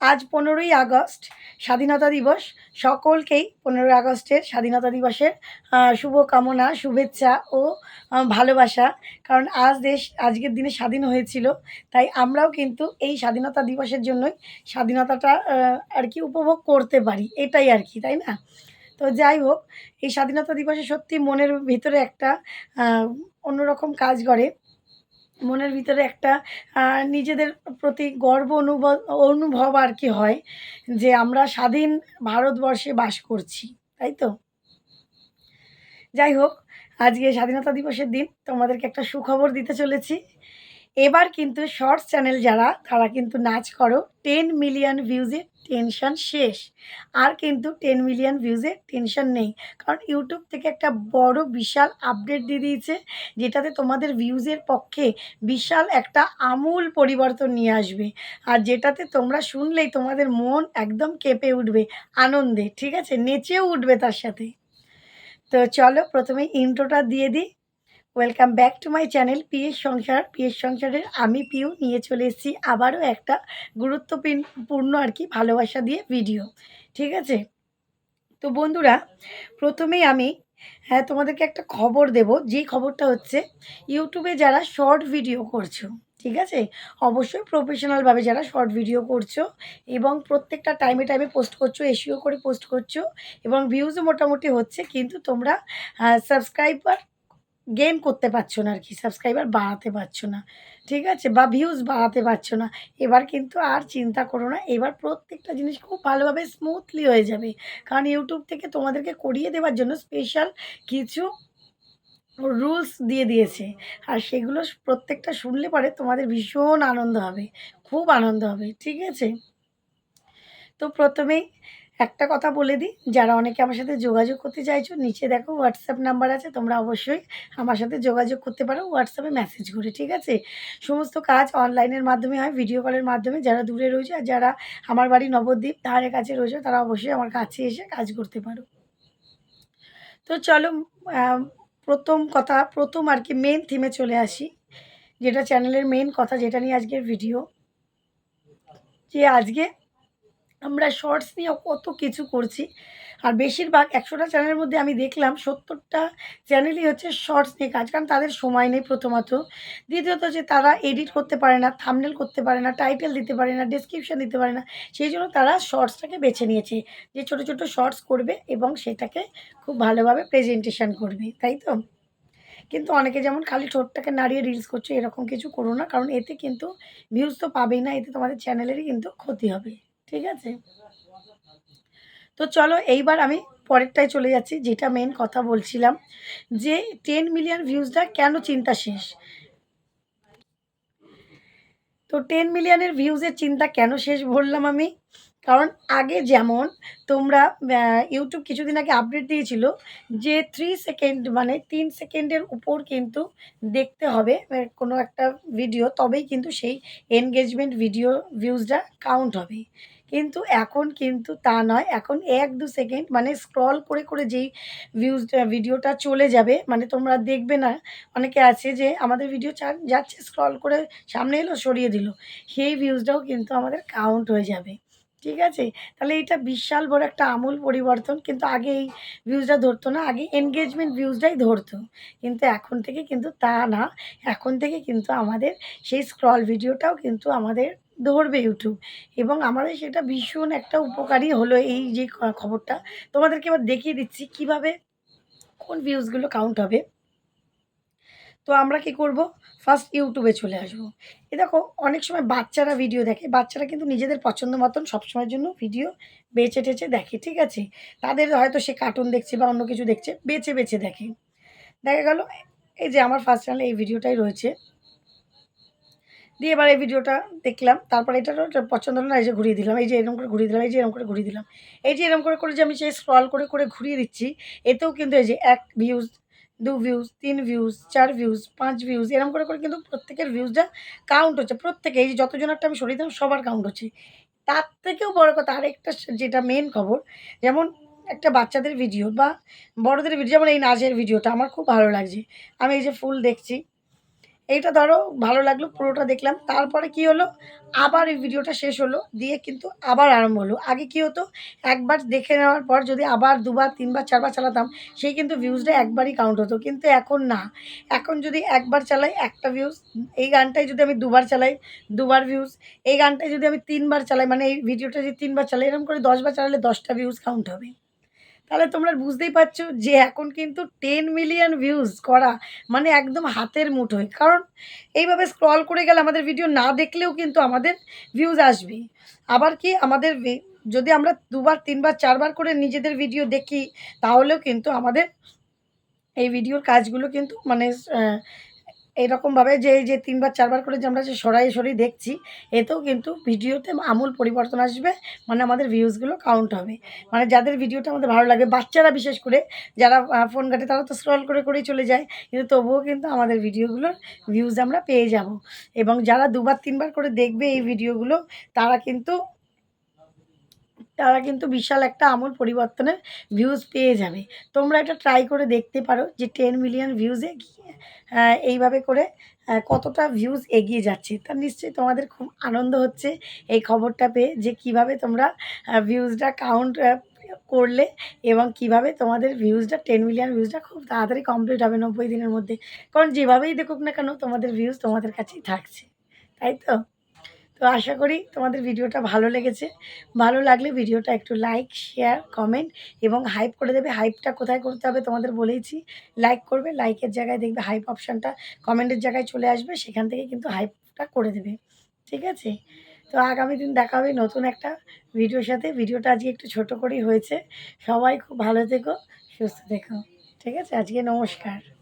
আজ পনেরোই আগস্ট, স্বাধীনতা দিবস। সকলকেই পনেরোই আগস্টের স্বাধীনতা দিবসের শুভকামনা, শুভেচ্ছা ও ভালোবাসা। কারণ আজ দেশ, আজকের দিনে স্বাধীন হয়েছিল। তাই আমরাও কিন্তু এই স্বাধীনতা দিবসের জন্যই স্বাধীনতাটা আর কি উপভোগ করতে পারি। এটাই আর কি, তাই না? তো যাই হোক, এই স্বাধীনতা দিবসে সত্যি মনের ভিতরে একটা অন্যরকম কাজ করে। মনের ভিতরে একটা নিজেদের প্রতি গর্ব অনুভব অনুভব আর কি হয় যে আমরা স্বাধীন ভারতবর্ষে বাস করছি, তাই তো? যাই হোক, আজকে স্বাধীনতা দিবসের দিন তোমাদেরকে একটা সুখবর দিতে চলেছি। এবার কিন্তু শর্টস চ্যানেল যারা, তারা কিন্তু নাচ করো টেন মিলিয়ন ভিউজে টেনশন শেষ। আর কিন্তু টেন মিলিয়ন ভিউজে টেনশন নেই। কারণ ইউটিউব থেকে একটা বড়, বিশাল আপডেট দিয়ে দিয়েছে, যেটাতে তোমাদের ভিউজের পক্ষে বিশাল একটা আমূল পরিবর্তন নিয়ে আসবে। আর যেটাতে তোমরা শুনলেই তোমাদের মন একদম কেঁপে উঠবে, আনন্দে, ঠিক আছে? নেচেও উঠবে তার সাথে। তো চলো প্রথমে ইন্ট্রোটা দিয়ে দিই। Welcome back to my channel PS Sansar PS সংসারের আমি পিউ নিয়ে চলে এসেছি আবারও একটা গুরুত্বপূর্ণ আর কি ভালোবাসা দিয়ে ভিডিও ঠিক আছে? তো বন্ধুরা, প্রথমেই আমি হ্যাঁ তোমাদেরকে একটা খবর দেব। যেই খবরটা হচ্ছে ইউটিউবে যারা শর্ট ভিডিও করছ, ঠিক আছে? অবশ্যই প্রফেশনালভাবে যারা শর্ট ভিডিও করছ এবং প্রত্যেকটা টাইমে টাইমে পোস্ট করছ এসিও করে পোস্ট করছ এবং ভিউজও মোটামুটি হচ্ছে, কিন্তু তোমরা সাবস্ক্রাইবার গেইন করতে পারছ না আর কি সাবস্ক্রাইবার বাড়াতে পারছ না, ঠিক আছে? বা ভিউজ বাড়াতে পারছ না। এবার কিন্তু আর চিন্তা করো না, এবার প্রত্যেকটা জিনিস খুব ভালোভাবে স্মুথলি হয়ে যাবে। কারণ ইউটিউব থেকে তোমাদেরকে করিয়ে দেওয়ার জন্য স্পেশাল কিছু রুলস দিয়ে দিয়েছে। আর সেগুলো প্রত্যেকটা শুনলে পরে তোমাদের ভীষণ আনন্দ হবে, খুব আনন্দ হবে, ঠিক আছে? তো প্রথমেই একটা কথা বলে দিই, যারা অনেকে আমার সাথে যোগাযোগ করতে চাইছো, নিচে দেখো হোয়াটসঅ্যাপ নাম্বার আছে, তোমরা অবশ্যই আমার সাথে যোগাযোগ করতে পারো হোয়াটসঅ্যাপে মেসেজ করে, ঠিক আছে? সমস্ত কাজ অনলাইনের মাধ্যমে হয় ভিডিও কলের মাধ্যমে, যারা দূরে রয়েছে আর যারা আমার বাড়ি নবদ্বীপ ধারে কাছে রয়েছে, তারা অবশ্যই আমার কাছে এসে কাজ করতে পারো। তো চলো প্রথম কথা, প্রথম আর কি মেন থিমে চলে আসি, যেটা চ্যানেলের মেন কথা, যেটা নিয়ে আজকের ভিডিও যে আজকে আমরা শর্টস নিয়ে কত কিছু করছি। আর বেশিরভাগ একশোটা চ্যানেলের মধ্যে আমি দেখলাম সত্তরটা চ্যানেলই হচ্ছে শর্টস নিয়ে কাজ, কারণ তাদের সময় নেই প্রথমত। দ্বিতীয়ত যে তারা এডিট করতে পারে না থামনেল করতে পারে না টাইটেল দিতে পারে না ডেসক্রিপশন দিতে পারে না। সেই জন্য তারা শর্টসটাকে বেছে নিয়েছে, যে ছোট ছোট শর্টস করবে এবং সেটাকে খুব ভালোভাবে প্রেজেন্টেশন করবে, তাই তো? কিন্তু অনেকে যেমন খালি ঠোঁটটাকে নাড়িয়ে রিলস করছে, এরকম কিছু করো না, কারণ এতে কিন্তু ভিউজ তো পাবেই না, এতে তোমাদের চ্যানেলেরই কিন্তু ক্ষতি হবে। ঠিক আছে? তো চলো এইবার আমি পরেরটায় চলে যাচ্ছি, যেটা মেন কথা বলছিলাম, যে টেন মিলিয়ন ভিউজটা কেন চিন্তা শেষ? তো টেন মিলিয়নের ভিউজের চিন্তা কেন শেষ বললাম আমি? কারণ আগে যেমন তোমরা ইউটিউব কিছুদিন আগে আপডেট দিয়েছিল যে থ্রি সেকেন্ড মানে তিন সেকেন্ডের উপর কিন্তু দেখতে হবে কোনো একটা ভিডিও তবেই কিন্তু সেই এনগেজমেন্ট ভিডিও ভিউজটা কাউন্ট হবে। কিন্তু এখন কিন্তু তা নয়। এখন এক দু সেকেন্ড মানে স্ক্রল করে করে যেই ভিউজ ভিডিওটা চলে যাবে মানে তোমরা দেখবে না। অনেকে আছে যে আমাদের ভিডিও যাচ্ছে স্ক্রল করে সামনে এলো, সরিয়ে দিল। সেই ভিউজটাও কিন্তু আমাদের কাউন্ট হয়ে যাবে। ঠিক আছে? তাহলে এটা বিশাল বড় একটা আমূল পরিবর্তন। কিন্তু আগে এই ভিউজটা ধরতো না, আগে এনগেজমেন্ট ভিউজটাই ধরতো। কিন্তু এখন থেকে কিন্তু তা না। এখন থেকে কিন্তু আমাদের সেই স্ক্রল ভিডিওটাও কিন্তু আমাদের ধরবে ইউটিউব এবং আমাদের সেটা ভীষণ একটা উপকারী হলো এই যে খবরটা। তোমাদেরকে এবার দেখিয়ে দিচ্ছি কীভাবে কোন ভিউজগুলো কাউন্ট হবে। তো আমরা কি করব? ফার্স্ট ইউটিউবে চলে আসব। এ দেখো, অনেক সময় বাচ্চারা ভিডিও দেখে। বাচ্চারা কিন্তু নিজেদের পছন্দ মতন সবসময়ের জন্য ভিডিও বেছে টেছে দেখে, ঠিক আছে? তাদের হয়তো সে কার্টুন দেখছে বা অন্য কিছু দেখছে, বেছে বেছে দেখে। দেখা গেল, এই যে আমার ফার্স্ট চ্যানেলে এই ভিডিওটাই রয়েছে। দিয়ে এবার এই ভিডিওটা দেখলাম। তারপর এটা পছন্দ হলো না, এই যে ঘুরিয়ে দিলাম, এই যে এরকম করে ঘুরিয়ে দিলাম, এই যে এরকম করে ঘুরিয়ে দিলাম। এই যে এরকম করে করে যে আমি সেই স্ক্রল করে করে ঘুরিয়ে দিচ্ছি, এতেও কিন্তু এই যে এক ভিউজ দু ভিউজ তিন ভিউজ চার ভিউজ পাঁচ ভিউজ এরকম করে করে কিন্তু প্রত্যেকের ভিউজটা কাউন্ট হচ্ছে। প্রত্যেকে, এই যে যতজনেরটা আমি সরিয়ে দিলাম, সবার কাউন্ট হচ্ছে। তার থেকেও বড় কথা, আরেকটা যেটা মেন খবর, যেমন একটা বাচ্চাদের ভিডিও বা বড়দের ভিডিও যেমন এই নাচের ভিডিওটা আমার খুব ভালো লাগছে। আমি এই যে ফুল দেখছি। এইটা ধরো ভালো লাগল, পুরোটা দেখলাম। তারপরে কি হলো? আবার এই ভিডিওটা শেষ হলো, দিয়ে কিন্তু আবার আরম্ভ হলো। আগে কি হতো? একবার দেখে নেওয়ার পর যদি আবার দুবার, তিনবার, চারবার চালাতাম, সেই কিন্তু ভিউজটা একবারই কাউন্ট হতো। কিন্তু এখন না। এখন যদি একবার চালাই, একটা ভিউজ এই গানটাই যদি আমি দুবার চালাই, দুবার ভিউজ এই গানটাই যদি আমি তিনবার চালাই মানে এই ভিডিওটা যদি তিনবার চালাই, এরকম করে দশবার চালালে দশটা ভিউজ কাউন্ট হবে। তাহলে তোমরা বুঝতেই পারছ যে এখন কিন্তু টেন মিলিয়ন ভিউজ করা মানে একদম হাতের মুঠোয়। কারণ এইভাবে স্ক্রল করে গেলে আমাদের ভিডিও না দেখলেও কিন্তু আমাদের ভিউজ আসবে। আবার কি আমাদের যদি আমরা দুবার, তিনবার, চারবার করে নিজেদের ভিডিও দেখি, তাহলেও কিন্তু আমাদের এই ভিডিওর কাজগুলো কিন্তু মানে এরকমভাবে যে যে তিনবার, চারবার করে যে আমরা যে সরাই সরাই দেখছি, এতেও কিন্তু ভিডিওতে আমূল পরিবর্তন আসবে মানে আমাদের ভিউজগুলো কাউন্ট হবে। মানে যাদের ভিডিওটা আমাদের ভালো লাগে, বাচ্চারা বিশেষ করে, যারা ফোন ঘাটে, তারা তো স্ক্রল করে, করেই চলে যায়, কিন্তু তবুও কিন্তু আমাদের ভিডিওগুলোর ভিউজ আমরা পেয়ে যাব। এবং যারা দুবার, তিনবার করে দেখবে এই ভিডিওগুলো তারা কিন্তু তারা কিন্তু বিশাল একটা আমূল পরিবর্তনের ভিউজ পেয়ে যাবে। তোমরা এটা ট্রাই করে দেখতে পারো যে টেন মিলিয়ন ভিউজে গিয়ে এইভাবে করে কতটা ভিউজ এগিয়ে যাচ্ছে। তা নিশ্চয়ই তোমাদের খুব আনন্দ হচ্ছে এই খবরটা পেয়ে যে কীভাবে তোমরা ভিউজটা কাউন্ট করলে এবং কীভাবে তোমাদের ভিউজটা টেন মিলিয়ন ভিউজটা খুব তাড়াতাড়ি কমপ্লিট হবে নব্বই দিনের মধ্যে। কারণ যেভাবেই দেখুক না কেন, তোমাদের ভিউজ তোমাদের কাছেই থাকছে। তাই তো? তো আশা করি তোমাদের ভিডিওটা ভালো লেগেছে। ভালো লাগলে ভিডিওটা একটু লাইক শেয়ার কমেন্ট এবং হাইপ করে দেবে। হাইপটা কোথায় করতে হবে তোমাদের বলেইছি। লাইক করবে লাইকের জায়গায় দেখবে হাইপ অপশানটা কমেন্টের জায়গায় চলে আসবে। সেখান থেকে কিন্তু হাইপটা করে দেবে। ঠিক আছে? তো আগামী দিন দেখা হবে নতুন একটা ভিডিওর সাথে। ভিডিওটা আজকে একটু ছোট করেই হয়েছে। সবাই খুব ভালো থেকো, সুস্থ থেকো। ঠিক আছে? আজকে নমস্কার।